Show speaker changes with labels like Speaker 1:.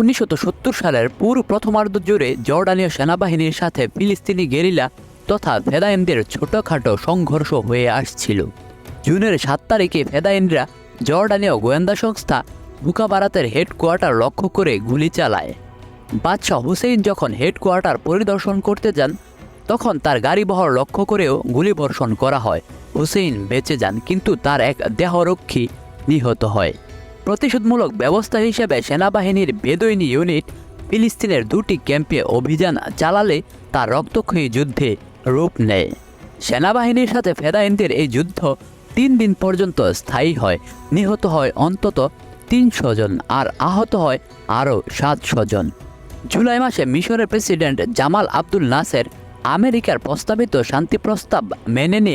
Speaker 1: উনিশশো সত্তর সালের পুরো প্রথমার্ধ জুড়ে জর্ডানীয় সেনাবাহিনীর সাথে ফিলিস্তিনি গেরিলা তথা ফেদাইনদের ছোটখাটো সংঘর্ষ হয়ে আসছিল। জুনের সাত তারিখে ফেদাইনরা জর্ডানীয় গোয়েন্দা সংস্থা বুকাবারাতের হেডকোয়ার্টার লক্ষ্য করে গুলি চালায়। বাদশাহ হুসেইন যখন হেডকোয়ার্টার পরিদর্শন করতে যান, তখন তার গাড়িবহর লক্ষ্য করেও গুলিবর্ষণ করা হয়। হুসেইন বেঁচে যান, কিন্তু তার এক দেহরক্ষী নিহত হয়। প্রতিশোধমূলক ব্যবস্থা হিসেবে সেনাবাহিনীর বেদৈনি ইউনিট ফিলিস্তিনের দুটি ক্যাম্পে অভিযান চালালে তা রক্তক্ষয়ী যুদ্ধে রূপ নেয়। সেনাবাহিনীর সাথে ফেদাইনদের এই যুদ্ধ তিন দিন পর্যন্ত স্থায়ী হয়। নিহত হয় অন্তত তিনশো জন আর আহত হয় আরও সাতশো জন। জুলাই মাসে মিশরের প্রেসিডেন্ট জামাল আব্দুল নাসের আমেরিকার প্রস্তাবিত শান্তি প্রস্তাব মেনে নিয়ে